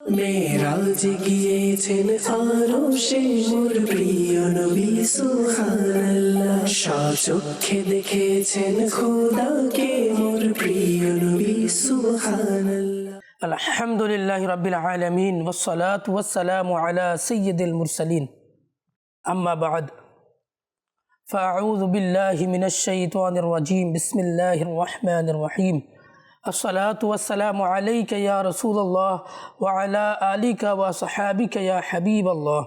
মেরাজ গিয়েছেন আরো সে মোর প্রিয় নবী সুবহানাল্লাহ সচক্ষে দেখেছেন খোদাকে মোর প্রিয় নবী সুবহানাল্লাহ الحمد لله رب العالمين والصلاة والسلام على سيد المرسلين أما بعد فأعوذ بالله من الشيطان الرجيم بسم الله الرحمن الرحيم الصلاة والسلام عليك يا رسول الله وعلى آلك وصحابك يا حبيب الله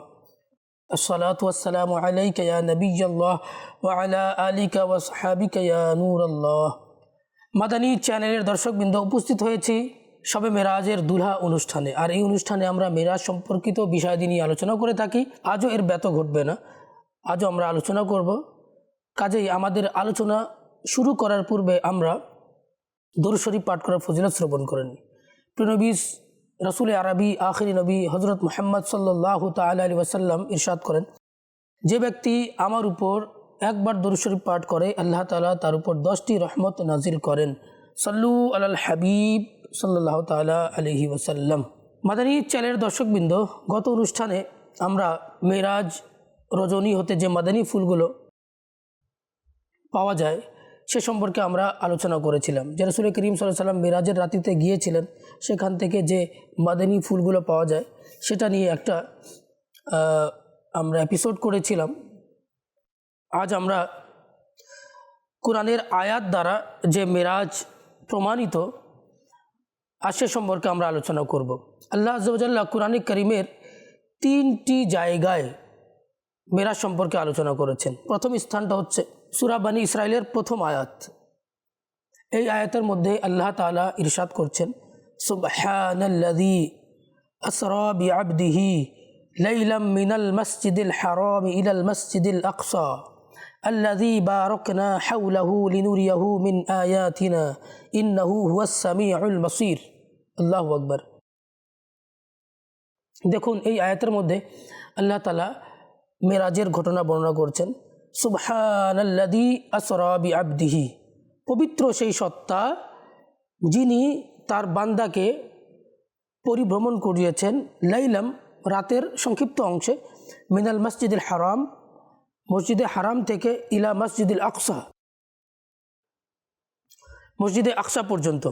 الصلاة والسلام عليك يا نبي الله وعلى آلك وصحابك يا نور الله মাদানী চ্যানেলের দর্শকবৃন্দ উপস্থিত হয়েছি সবে মেরাজের দুলহা অনুষ্ঠানে আর এই অনুষ্ঠানে আমরা মেরাজ সম্পর্কিত বিষয়াদি নিয়ে আলোচনা করে থাকি আজও এর ব্যত ঘটবে না আজও আমরা আলোচনা করব কাজেই আমাদের আলোচনা শুরু করার পূর্বে আমরা দরুদ পাঠ করার ফজিলত শ্রবণ করে নিই প্রিয়নবী রসুল আরবি, আখিরি নবী হজরত মোহাম্মদ সাল্লাহ তাল্লা আলী ওয়াসাল্লাম ইরশাদ করেন, যে ব্যক্তি আমার উপর একবার দরুদ পাঠ করে, আল্লাহ তালা তার উপর দশটি রহমত নাজিল করেন। সাল্লু আল হাবিব সাল্লাহ তালা আলহি ওসাল্লাম মাদানী চ্যানেলের দর্শকবৃন্দ, গত অনুষ্ঠানে আমরা মেরাজ রজনী হতে যে মাদানী ফুলগুলো পাওয়া যায় সে সম্পর্কে আমরা আলোচনা করেছিলাম। যে রসুল করিম সাল্লাহ সাল্লাম মেরাজের রাতিতে গিয়েছিলেন, সেখান থেকে যে মাদানী ফুলগুলো পাওয়া যায়, সেটা নিয়ে একটা আমরা এপিসোড করেছিলাম। আজ আমরা কোরআনের আয়াত দ্বারা যে মেরাজ প্রমাণিত, আর সে সম্পর্কে আমরা আলোচনা করব। আল্লাহ আজ্লাহ কোরআন করিমের তিনটি জায়গায় মেরাজ সম্পর্কে আলোচনা করেছেন। প্রথম স্থানটা হচ্ছে সুরাবানি ইসরায়েলের প্রথম আয়াত এই আয়াতের মধ্যে আল্লাহ তালা ইরশাদ করছেন সুবহানাল্লাযী আসরা বিআবদিহি লাইলাম মিনাল মসজিদিল হারাম ইলাল মসজিদিল আকসা الذي باركنا حوله لنريه من آياتنا إنه هو السميع البصير الله أكبر দেখুন এই আয়াতের মধ্যে আল্লাহ তালা মেরাজের ঘটনা বর্ণনা করছেন সুবহানাল্লাদি আসরাবি আবদিহি পবিত্র সেই সত্তা যিনি তার বান্দাকে পরিভ্রমণ করিয়েছেন লাইলাম রাতের সংক্ষিপ্ত অংশে মিনাল মসজিদুল হারাম, মসজিদে হারাম থেকে ইলা মসজিদুল আকসা। মসজিদে আকসা পর্যন্ত।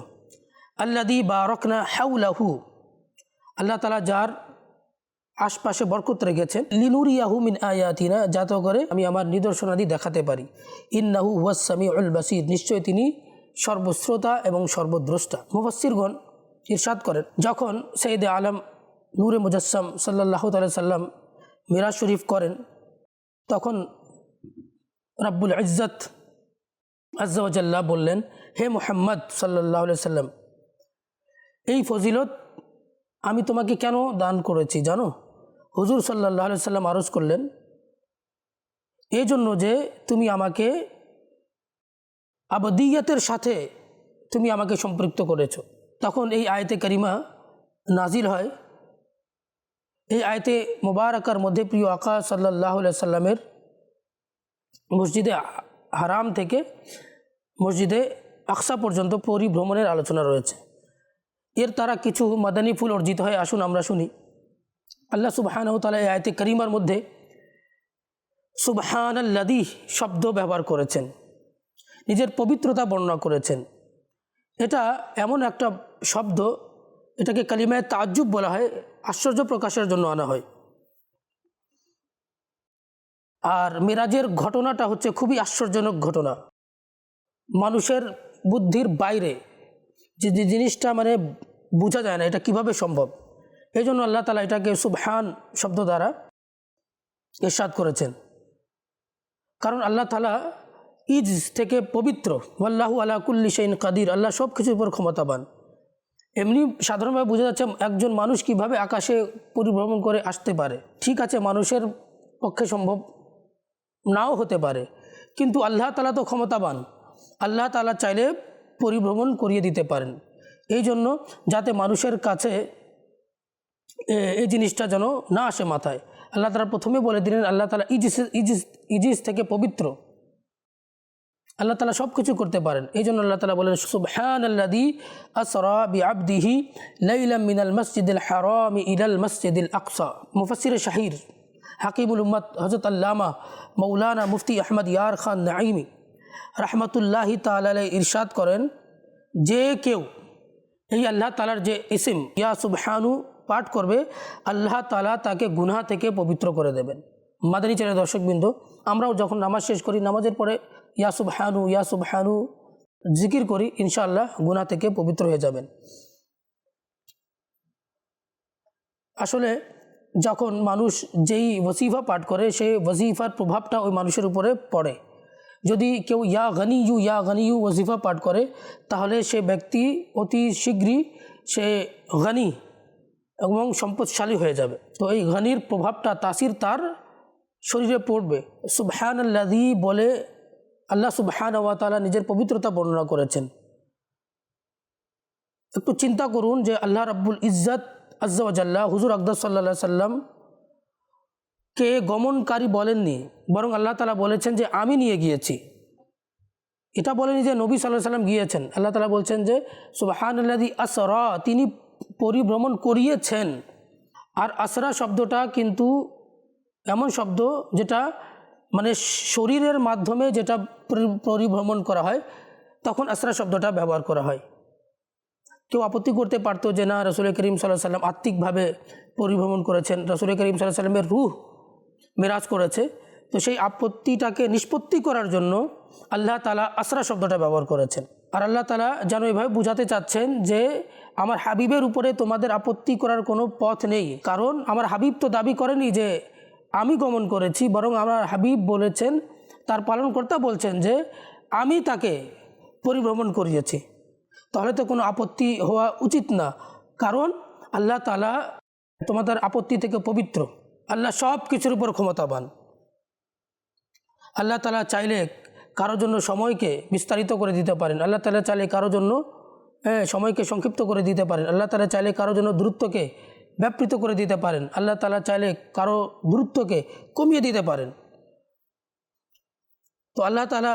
আল্লাদি বা রকনা হাউলাহু আল্লাহ তালা যার আশপাশে বরকত রেখেছেন। লিনুরিয়াহু মিন আয়াতিনা, যাতে করে আমি আমার নিদর্শনাদি দেখাতে পারি। ইন্নাহু ওয়াসামি উল বাসির নিশ্চয় তিনি সর্বশ্রোতা এবং সর্বদ্রষ্টা। মুফাসিরগণ ইরশাদ করেন, যখন সঈদ আলম নূরে মুজাসম সাল্লাহ সাল্লাম মিরাজ শরীফ করেন, তখন রাব্বুল ইজ্জত আজ্জাল্লাহ বললেন, হে মোহাম্মদ সাল্লাহ সাল্লাম, এই ফজিলত আমি তোমাকে কেন দান করেছি জানো? হুজুর সাল্লাহ সাল্লাম আরজ করলেন, এই জন্য যে তুমি আমাকে আবদিয়াতের সাথে তুমি আমাকে সম্পৃক্ত করেছ। তখন এই আয়তে করিমা নাজিল হয়। এই আয়তে মোবারকার মধ্যে প্রিয় আকা সাল্লাহ সাল্লামের মসজিদে হারাম থেকে মসজিদে আকসা পর্যন্ত পরিভ্রমণের আলোচনা রয়েছে। এর তারা কিছু মাদানী ফুল অর্জিত হয়, আসুন আমরা শুনি। আল্লাহ সুবাহান তালা এই আয়তে করিমার মধ্যে সুবহান আল্লাদি শব্দ ব্যবহার করেছেন। নিজের পবিত্রতা বর্ণনা করেছেন। এটা এমন একটা শব্দ, এটাকে কালিমায় তাজ্জুব বলা হয়, আশ্চর্য প্রকাশের জন্য আনা হয়। আর মিরাজের ঘটনাটা হচ্ছে খুবই আশ্চর্যজনক ঘটনা। মানুষের বুদ্ধির বাইরে যে জিনিসটা মানে বোঝা যায় না, এটা কীভাবে সম্ভব? এই জন্য আল্লাহ তালা এটাকে সুবহান শব্দ দ্বারা এরশাদ করেছেন। কারণ আল্লাহ তালা ইজ থেকে পবিত্র আল্লাহু আল্লাহ কুল্লি শাইন কাদির, আল্লাহ সব কিছুর উপর ক্ষমতাবান। এমনি সাধারণভাবে বোঝা যাচ্ছে একজন মানুষ কীভাবে আকাশে পরিভ্রমণ করে আসতে পারে। ঠিক আছে, মানুষের পক্ষে সম্ভব নাও হতে পারে, কিন্তু আল্লাহ তালা তো ক্ষমতাবান। আল্লাহ তালা চাইলে পরিভ্রমণ করিয়ে দিতে পারেন। এই জন্য যাতে মানুষের কাছে এই জিনিসটা যেন না আসে মাথায়। আল্লাহ তালা প্রথমে বলে দিলেন, আল্লাহ তালা ইজিস ইজিস ইজিস থেকে পবিত্র। আল্লাহ তালা সব কিছু করতে পারেন। এই জন্য আল্লাহ তালা বলেন সুবহান আল্লাদি আসরা বি আবদিহি লাইলাম মিনাল মসজিদুল হারামি ইলাল মসজিদুল আকসা। মুফাসির শাহির, হাকিমুল উম্মত হজরত আল্লামা মৌলানা মুফতি আহমদ ইয়ার খান নাইমি রহমতুল্লাহি তালাই ইরশাদ করেন, যে কেউ, এই আল্লাহ তালার যে ইসিম, ইয়া সুবহানু পাঠ করবে, আল্লাহ তালা তাকে গুনহা থেকে পবিত্র করে দেবেন। মাদানী চ্যানেল দর্শকবৃন্দ, আমরাও যখন নামাজ শেষ করি, নামাজের পরে ইয়া সুবহানু ইয়া সুবহানু জিকির করি, ইনশাআল্লাহ গুনাহ থেকে পবিত্র হয়ে যাবেন। আসলে যখন মানুষ যেই ওসিফা পাঠ করে সেই ওজিফার প্রভাবটা ওই মানুষের উপরে পড়ে। যদি কেউ ইয়া গনি ইউ ইয়া গনি ইউ ওজিফা পাঠ করে, তাহলে সে ব্যক্তি অতি শীঘ্রই সে গনি এবং সম্পদশালী হয়ে যাবে। তো এই গনির প্রভাবটা তাসির তার শরীরে পড়বে। সুবহান আল্লাদি বলে আল্লাহ সুবহান ওয়াতালা নিজের পবিত্রতা বর্ণনা করেছেন। একটু চিন্তা করুন যে আল্লাহ রাব্বুল ইজ্জত আজ্জাল্লাহ হুজুর আকদাস সাল্লা সাল্লাম কে গমনকারী বলেননি, বরং আল্লাহ তালা বলেছেন যে আমি নিয়ে গিয়েছি। এটা বলেনি যে নবী সাল্লাহ সাল্লাম গিয়েছেন। আল্লাহ তালা বলছেন যে সুবাহান আল্লাদি আসরা, তিনি পরিভ্রমণ করিয়েছেন। আর আসরা শব্দটা কিন্তু এমন শব্দ যেটা মানে শরীরের মাধ্যমে যেটা পরিভ্রমণ করা হয়, তখন আসরা শব্দটা ব্যবহার করা হয়। কেউ আপত্তি করতে পারতো যে না রসুল করিম সাল্লাহ সাল্লাম আত্মিকভাবে পরিভ্রমণ করেছেন। রসুল করিম সাল্লাহ সাল্লামের রুহ মেরাজ করেছে। তো সেই আপত্তিটাকে নিষ্পত্তি করার জন্য আল্লাহ তালা আসরা শব্দটা ব্যবহার করেছেন। আর আল্লাহ তালা যেন এভাবে বুঝাতে চাচ্ছেন যে আমার হাবিবের উপরে তোমাদের আপত্তি করার কোনো পথ নেই। কারণ আমার হাবিব তো দাবি করেনি যে আমি গমন করেছি, বরং আমার হাবিব বলেছেন, তার পালনকর্তা বলছেন যে আমি তাকে পরিভ্রমণ করিয়েছি। তাহলে তো কোনো আপত্তি হওয়া উচিত না। কারণ আল্লাহ তালা তোমাদের আপত্তি থেকে পবিত্র। আল্লাহ সব কিছুর উপর ক্ষমতাবান। আল্লাহ তালা চাইলে কারোর জন্য সময়কে বিস্তারিত করে দিতে পারেন। আল্লাহ তালা চাইলে কারও জন্য হ্যাঁ, সময়কে সংক্ষিপ্ত করে দিতে পারেন। আল্লাহ তালা চাইলে কারোর জন্য দূরত্বকে ব্যাপৃত করে দিতে পারেন। আল্লাহ তালা চাইলে কারও দূরত্বকে কমিয়ে দিতে পারেন। তো আল্লাহ তালা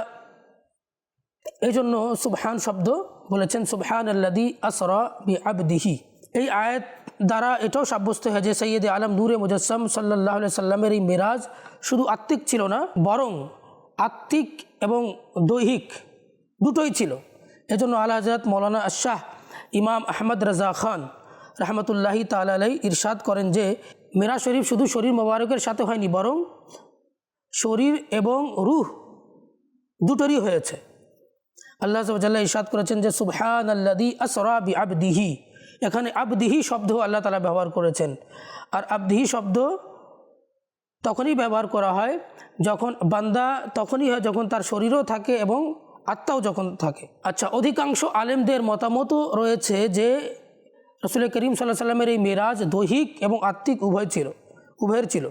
এই জন্য সুবহান শব্দ বলেছেন সুবহান আল্লাদি আসরা বি আবদিহি এই আয়াত দ্বারা এটাও সাব্যস্ত হয় যে সৈয়দ আলম নূরে মুজাসম সাল্লাহ সাল্লামের এই মেরাজ শুধু আত্মিক ছিল না বরং আত্মিক এবং দৈহিক দুটোই ছিল। এজন্য আল্লাহ হজরত মৌলানা আশাহ ইমাম আহমদ রাজা খান রহমতুল্লাহি তালাই ইরশাদ করেন যে মেরা শরীফ শুধু শরীর মোবারকের সাথে হয়নি, বরং শরীর এবং রুহ দুটোরই হয়েছে। আল্লাহ সাল্লাহ ইরশাদ করেছেন যে সুবহান আল্লাদি আসরা বি আবদিহি এখানে আবদিহি শব্দ আল্লাহ তালা ব্যবহার করেছেন। আর আবদিহি শব্দ তখনই ব্যবহার করা হয় যখন বান্দা তখনই হয় যখন তার শরীরও থাকে এবং আত্মাও যখন থাকে। আচ্ছা অধিকাংশ আলেমদের মতামতও রয়েছে যে রসুল করিম সাল্লাহ সাল্লামের এই মেরাজ দৈহিক এবং আত্মিক উভয় ছিল, উভয়ের ছিল।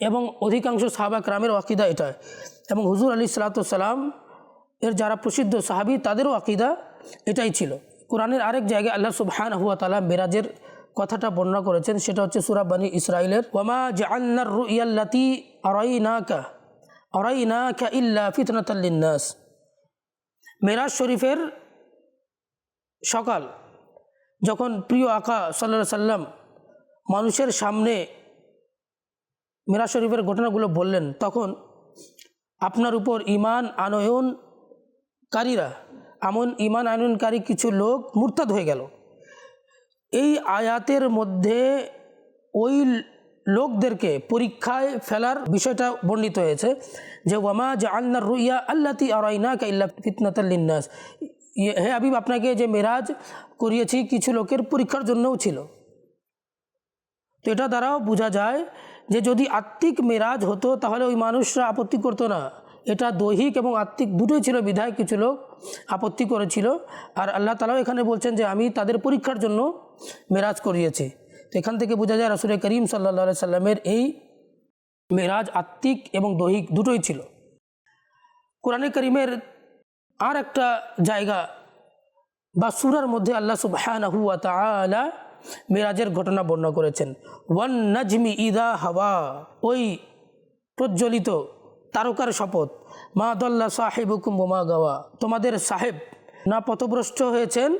এবং অধিকাংশ সাহাবা ক্রামের আকিদা এটা। এবং হুজুর আলী সালাতাম এর যারা প্রসিদ্ধ সাহাবি তাদেরও আকিদা এটাই ছিল। কোরআনের আরেক জায়গায় আল্লাহ সুবহান হুয়া তালা মেরাজের কথাটা বর্ণনা করেছেন, সেটা হচ্ছে সুরা বানী ইসরায়েলের ওয়ামা জাআন্নার রুইয়াল্লাতি আরাইনাকা আরাইনাকা ইল্লা ফিতনাতাল্লিন্নাস মেরাজ শরীফের সকাল, যখন প্রিয় আকা সাল্লা সাল্লাম মানুষের সামনে মেরাজ শরীফের ঘটনাগুলো বললেন, তখন আপনার উপর ইমান আনয়নকারীরা, এমন ইমান আনয়নকারী কিছু লোক মুরতাদ হয়ে গেল। এই আয়াতের মধ্যে ওই লোকদেরকে পরীক্ষায় ফেলার বিষয়টা বর্ণিত হয়েছে যে, ওয়ামা যে আল্লাহ রুইয়া আল্লাতি আরাইনা কাইল্লা ফিতনাতাল্লিন্নাস ইয়ে- হে আবিব আপনাকে যে মেরাজ করিয়েছি কিছু লোকের পরীক্ষার জন্যও ছিল। তো এটা দ্বারাও বোঝা যায় যে, যদি আত্মিক মেরাজ হতো, তাহলে ওই মানুষরা আপত্তি করতো না। এটা দৈহিক এবং আত্মিক দুটোই ছিল বিধায় কিছু লোক আপত্তি করেছিল। আর আল্লাহ তালাও এখানে বলছেন যে, আমি তাদের পরীক্ষার জন্য মেরাজ করিয়েছি। তো এখান থেকে বোঝা যায় রসুল করিম সাল্লা সাল্লামের এই মেরাজ আত্মিক এবং দৈহিক দুটোই ছিল। কোরআনে করিমের আর একটা জায়গা বা সুরার মধ্যে আল্লাহ সুবহানাহু ওয়া তাআলা মেরাজের ঘটনা বর্ণনা করেছেন। ওয়ান নাজমি ইদা হাওয়া, ওই প্রজ্বলিত তারকার শপথ। মা দল্লা সাহেবুকুম বোমা গাওয়া। তোমাদের সাহেব না পথভ্রষ্ট হয়েছেন,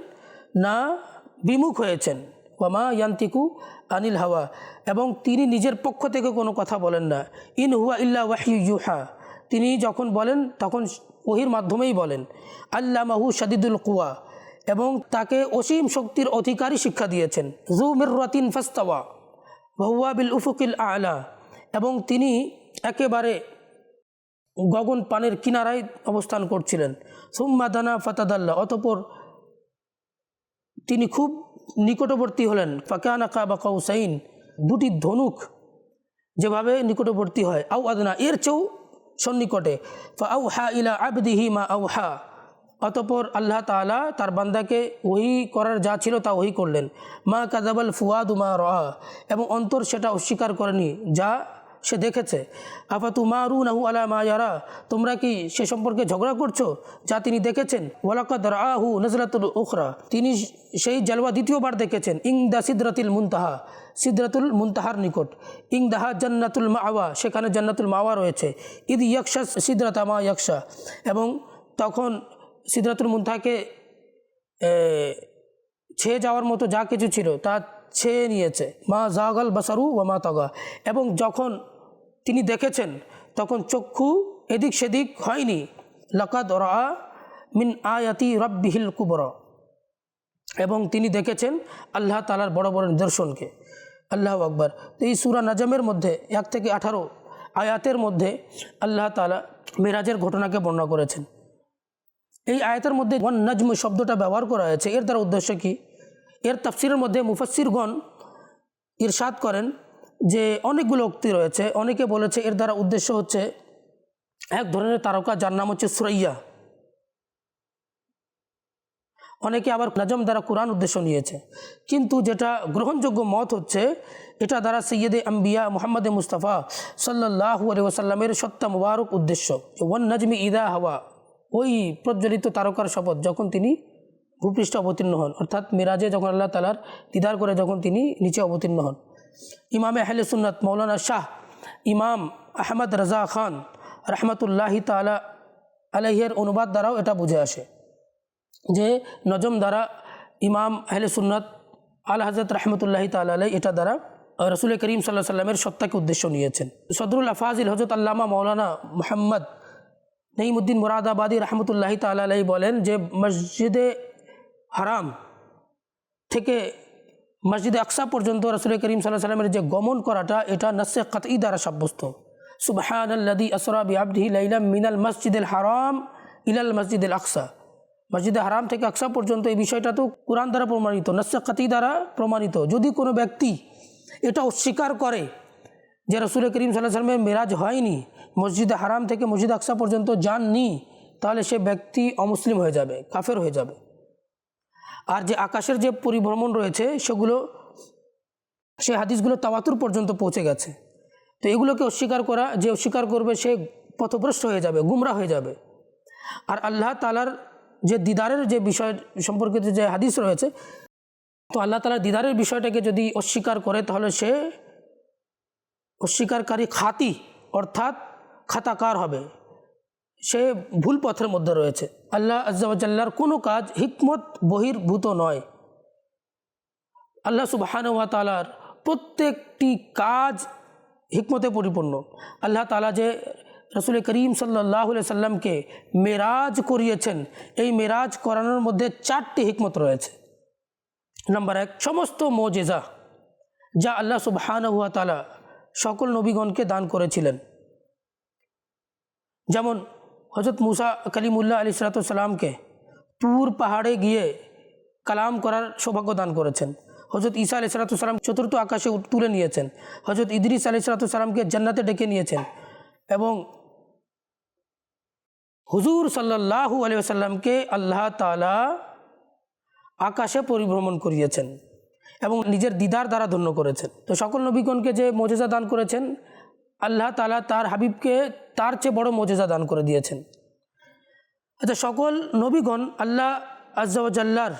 না বিমুখ হয়েছেন। ওয়ামা ইয়ান্তিকু আনিল হাওয়া। এবং তিনি নিজের পক্ষ থেকে কোনো কথা বলেন না। ইন হুয়া ইল্লা ওয়াহি ইউহা। তিনি যখন বলেন, তখন ওহির মাধ্যমেই বলেন। আল্লাহ মাহু সাদিদুল কুয়া এবং তাকে অসীম শক্তির অধিকারী শিক্ষা দিয়েছেন। জু মির্রাতিন ফাস্তাওয়া। বহুয়া বিল উফুকিল আলা। এবং তিনি একেবারে গগন পানের কিনারায় অবস্থান করছিলেন। সুম্মা দানা ফাতাদাল্লা, অতপর তিনি খুব নিকটবর্তী হলেন। ফাকানা কাবা কাউসাইন, দুটি ধনুক যেভাবে নিকটবর্তী হয়। আউ আদনা, এর চেয়েও সন্নিকটে। আউ হা ইলা আবদিহি মা আউ হা অতপর আল্লাহ তাআলা তার বান্দাকে ওহি করার যা ছিল তা ওহি করলেন। মা কাদাবাল ফুয়াদু মা রা এবং অন্তর সেটা অস্বীকার করেনি, যা সে দেখেছে। আফাতু মারু নাহু আলা মা ইয়ারা, তোমরা কি সে সম্পর্কে ঝগড়া করছ? যা তিনি দেখেছেন। ওয়ালাকাদ রাহু নজরাতুল উখরা, তিনি সেই জলওয়া দ্বিতীয়বার দেখেছেন। ইং দা সিদরাতুল মুনতাহা, সিদরাতুল মুনতাহার নিকট। ইং দাহা জান্নাতুল মাওয়া, সেখানে জান্নাতুল মাওয়া রয়েছে। ইদ ইয়াকশা সিদরাতা মা ইয়াকশা, এবং তখন সিদরাতুল মুনতাহাকে ছেয়ে যাওয়ার মতো যা কিছু ছিল, তা ছেয়ে নিয়েছে। মা জাগাল বাসারু ও মা তাগা। এবং যখন তিনি দেখেছেন, তখন চক্ষু এদিক সেদিক হয়নি। লকাদ রা মিন আয়াতি রব্বিহিল কুবর। এবং তিনি দেখেছেন আল্লাহ তালার বড় বড় নিদর্শনকে। আল্লাহ আকবর। তো এই সুরা নাজমের মধ্যে এক থেকে আঠারো আয়াতের মধ্যে আল্লাহ তালা মেরাজের ঘটনাকে বর্ণনা করেছেন। এই আয়াতের মধ্যে ওয়ান নজম শব্দটা ব্যবহার করা হয়েছে। এর দ্বারা উদ্দেশ্য কি? এর তাফসিরের মধ্যে মুফাসিরগণ ইরশাদ করেন যে অনেকগুলো উক্তি রয়েছে। অনেকে বলেছে এর দ্বারা উদ্দেশ্য হচ্ছে এক ধরনের তারকা যার নাম হচ্ছে সুরাইয়া। অনেকে আবার নাজম দ্বারা কোরআন উদ্দেশ্য নিয়েছে। কিন্তু যেটা গ্রহণযোগ্য মত হচ্ছে, এটা দ্বারা সৈয়দে আম্বিয়া মোহাম্মদ মুস্তাফা সাল্লাহ আলি ওসাল্লামের সত্তা মুবারক উদ্দেশ্য। ওয়ান নাজমি ইদা হাওয়া, ওই প্রজ্বলিত তারকার শপথ, যখন তিনি ভূপৃষ্ঠে অবতীর্ণ হন। অর্থাৎ মিরাজে যখন আল্লাহ তালার দিদার করে যখন তিনি নিচে অবতীর্ণ হন। ইমামে আহলে সুন্নত মৌলানা শাহ ইমাম আহমদ রাজা খান রহমতুল্লাহি তালা আলহের অনুবাদ দ্বারাও এটা বুঝে আসে যে নজম দ্বারা ইমাম আহলে সুন্নত আল হজরত রহমতুল্লাহি তালাই এটা দ্বারা রসুল করিম সাল্লাহ সাল্লামের সত্তাকে উদ্দেশ্য নিয়েছেন। সদরুল আফাজিল হজরত আল্লামা মৌলানা মোহাম্মদ নঈমুদ্দিন মুরাদাবাদী রহমতুল্লাহি তালাই বলেন যে মসজিদে হারাম থেকে মসজিদে আকসা পর্যন্ত রসুল করিম সাল্লাহ সাল্লামের যে গমন করাটা, এটা নসে কতই দ্বারা সাব্যস্ত। সুবাহান আল্লাদি আসরা বিআবদিহি লাইলাম মিনাল মসজিদুল হারাম ইলাল মসজিদুল আকসা। মসজিদে হারাম থেকে আকসা পর্যন্ত এই বিষয়টা তো কোরআন দ্বারা প্রমাণিত, নসে কতি দ্বারা প্রমাণিত। যদি কোনো ব্যক্তি এটা অস্বীকার করে যে রসুল করিম সাল্লাহ সাল্লামের মেরাজ হয়নি, মসজিদে হারাম থেকে মসজিদ আকসা পর্যন্ত যাননি, তাহলে সে ব্যক্তি অমুসলিম হয়ে যাবে, কাফের হয়ে যাবে। আর যে আকাশের যে পরিভ্রমণ রয়েছে, সেগুলো সে হাদিসগুলো তাওয়াতুর পর্যন্ত পৌঁছে গেছে। তো এগুলোকে অস্বীকার করা, যে অস্বীকার করবে, সে পথভ্রষ্ট হয়ে যাবে গুমরা হয়ে যাবে। আর আল্লাহ তালার যে দিদারের যে বিষয় সম্পর্কিত যে হাদিস রয়েছে, তো আল্লাহ তালার দিদারের বিষয়টাকে যদি অস্বীকার করে, তাহলে সে অস্বীকারী খাতি, অর্থাৎ খাতাকার হবে। সে ভুল পথের মধ্যে রয়েছে। আল্লাহ আজ্জাল্লার কোনো কাজ হিকমত বহির্ভূত নয়। আল্লাহ সুবাহানুয়া তালার প্রত্যেকটি কাজ হিকমতে পরিপূর্ণ। আল্লাহ তালা যে রসুল করিম সাল্লাহ সাল্লামকে মেরাজ করিয়েছেন, এই মেরাজ করানোর মধ্যে চারটি হিকমত রয়েছে। নাম্বার এক, সমস্ত মোজেজা যা আল্লাহ সুবাহানুয়া তালা সকল নবীগণকে দান করেছিলেন। যেমন হজরত মুসা কালিমুল্লাহ আলী সালাতামকে তুর পাহাড়ে গিয়ে কালাম করার সৌভাগ্য দান করেছেন। হজরত ঈসা আলি সালাতাম চতুর্থ আকাশে তুলে নিয়েছেন। হজরত ইদরিস আলি সালাতামকে জান্নাতে ডেকে নিয়েছেন এবং হুজুর সাল্লাহু আলি আসাল্লামকে আল্লাহ তালা আকাশে পরিভ্রমণ করিয়েছেন এবং নিজের দিদার দ্বারা ধন্য করেছেন। তো সকল নবীগণকে যে মজেজা দান করেছেন আল্লাহ তালা তার হাবিবকে তার চেয়ে বড় মজেজা দান করে দিয়েছেন। আচ্ছা সকল নবীগণ আল্লাহ আজ্জাল্লার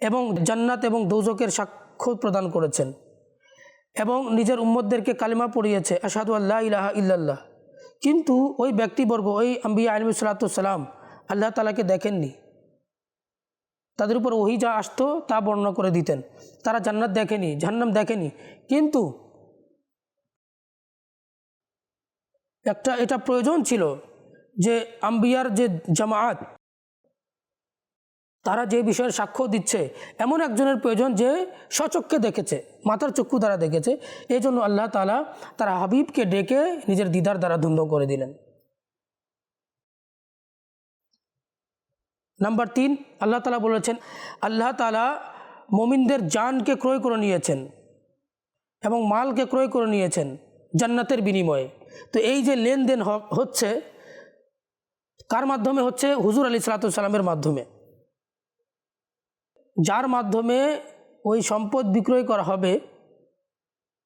এবং জান্নাত এবং দৌজকের সাক্ষ্য প্রদান করেছেন এবং নিজের উম্মদদেরকে কালিমা পড়িয়েছে আসাদু আল্লাহ ইলাহা ইল্লাল্লাহ। কিন্তু ওই ব্যক্তিবর্গ, ওই আম্বিয়া আলম সালাতাম আল্লাহ তালাকে দেখেননি। তাদের উপর ওহি যা আসতো তা বর্ণনা করে দিতেন। তারা জান্নাত দেখেনি, জাহান্নাম দেখেনি। কিন্তু একটা, এটা প্রয়োজন ছিল যে আম্বিয়ার যে জামায়াত, তারা যে বিষয়ের সাক্ষ্য দিচ্ছে, এমন একজনের প্রয়োজন যে সচক্ষে দেখেছে, মাথার চক্ষু দ্বারা দেখেছে। এই জন্য আল্লাহ তালা তারা হাবিবকে ডেকে নিজের দিদার দ্বারা ধন্য করে দিলেন। নাম্বার তিন, আল্লাহ তালা বলেছেন, আল্লাহ তালা মমিনদের জানকে ক্রয় করে নিয়েছেন এবং মালকে ক্রয় করে নিয়েছেন জান্নাতের বিনিময়ে। তো এই যে লেনদেন হচ্ছে কার মাধ্যমে হচ্ছে? হুজুর আলী সালাতামের মাধ্যমে। যার মাধ্যমে ওই সম্পদ বিক্রয় করা হবে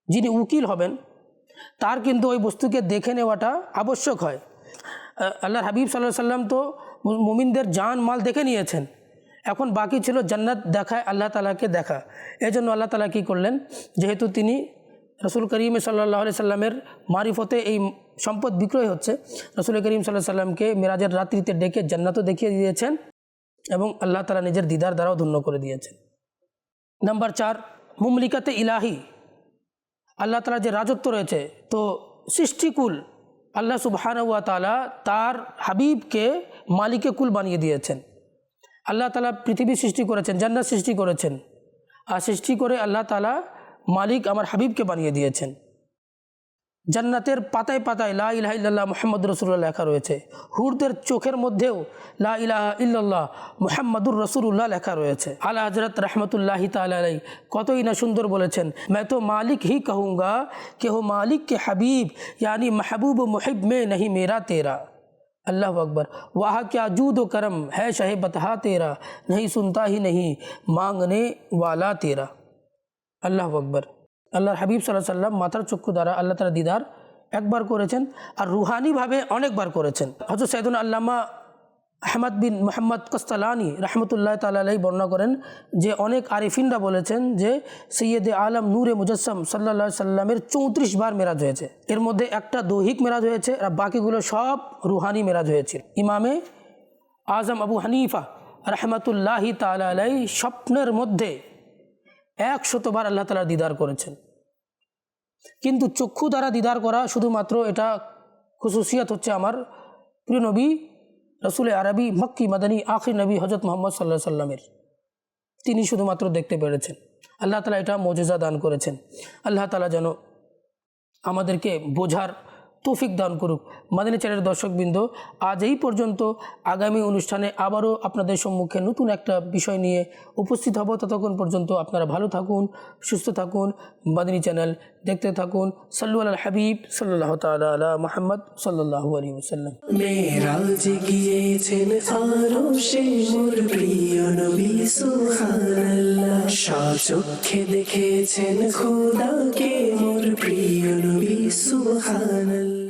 যিনি উকিল হবেন তার কিন্তু ওই বস্তুকে দেখে নেওয়াটা আবশ্যক হয়। আহ, আল্লাহর হাবিব সাল্লাহ সাল্লাম তো মুমিনদের জান মাল দেখে নিয়েছেন। এখন বাকি ছিল জান্নাত দেখায় আল্লাহ তালাকে দেখা। এই জন্য আল্লাহ তালা কী করলেন? যেহেতু তিনি রসুল করিম সাল্লাহ সাল্লামের মারিফতে এই সম্পদ বিক্রয় হচ্ছে। রসুল করিম সাল্লাহ সাল্লামকে মিরাজের রাত্রিতে ডেকে জান্নাতও দেখিয়ে দিয়েছেন এবং আল্লাহ তালা নিজের দিদার দ্বারাও ধন্য করে দিয়েছেন। নাম্বার চার, মুমলিকাতে ইলাহি। আল্লাহ তালার যে রাজত্ব রয়েছে, তো সৃষ্টিকুল আল্লাহ সুবহানুয়া তালা তার হাবিবকে মালিকে কুল বানিয়ে দিয়েছেন। আল্লাহ তালা পৃথিবী সৃষ্টি করেছেন, জান্নাত সৃষ্টি করেছেন। আর সৃষ্টি করে আল্লাহ তালা মালিক আমার হাবিবকে বানিয়ে দিয়েছেন জান্নাতের পাতায় পাতায় লা ইলাহা ইল্লাল্লাহ মোহাম্মদ রসুল্লাহ লেখা রয়েছে হুরদের চোখের মধ্যেও লা ইলাহা ইল্লাল্লাহ মোহাম্মদুর রসুল্লাহ লেখা রয়েছে আলা হজরত রহমতুল্লাহ তালাই কতই না সুন্দর বলেছেন मैं तो मालिक ही कहूँगा कि हो मालिक के हबीब यानी महबूब मुहिब में नहीं मेरा तेरा अल्लाह अकबर वाह क्या जूद व करम है शह बतहा तेरा नहीं सुनता ही नहीं मांगने वाला तेरा আল্লাহ আকবর। আল্লাহর হাবিব সাল্লাহ সাল্লাম মাথার চক্ষু দ্বারা আল্লাহ তালা দিদার একবার করেছেন আর রুহানিভাবে অনেকবার করেছেন। হজরত সৈদুল আল্লামা আহমদ বিন মোহাম্মদ কস্তালানি রহমতুল্লাহ তালাই বর্ণনা করেন যে অনেক আরিফিনরা বলেছেন যে সৈয়দে আলম নূরে মুজস্সম সাল্লা সাল্লামের চৌত্রিশ বার মেরাজ হয়েছে। এর মধ্যে একটা দৈহিক মেরাজ হয়েছে আর বাকিগুলো সব রুহানি মেরাজ হয়েছে। ইমামে আজম আবু হানিফা রহমতুল্লাহি তালাই স্বপ্নের মধ্যে একশতবার আল্লাহ তালা দিদার করেছেন। কিন্তু চক্ষু দ্বারা দিদার করা শুধুমাত্র এটা খুশুসিয়াত হচ্ছে আমার প্রিয় নবী রসুল আরবি মক্কি মাদানী আখির নবী হজরত মোহাম্মদ সাল্লাহ সাল্লামের। তিনি শুধুমাত্র দেখতে পেরেছেন। আল্লাহ তালা এটা মজেজা দান করেছেন। আল্লাহ তালা যেন আমাদেরকে বোঝার তৌফিক দান করুক। মাদিনী চ্যানেলের দর্শকবৃন্দ, আজ এই পর্যন্ত। আগামী অনুষ্ঠানে আবারও আপনাদের সম্মুখে নতুন একটা বিষয় নিয়ে উপস্থিত হব। ততক্ষণ পর্যন্ত আপনারা ভালো থাকুন, সুস্থ থাকুন। মাদানী চ্যানেল দেখতে থাকুন। সাল্লু আল হাবিব সাল্লাহ তালা আলা মোহাম্মদ সাল্লাহু আলী ওসাল্লাম মেরাজ গিয়েছেন আরও সে মোর প্রিয় নবী সুবহানাল্লাহ। চক্ষে দেখেছেন মোর প্রিয় নবী সুবহানাল্লাহ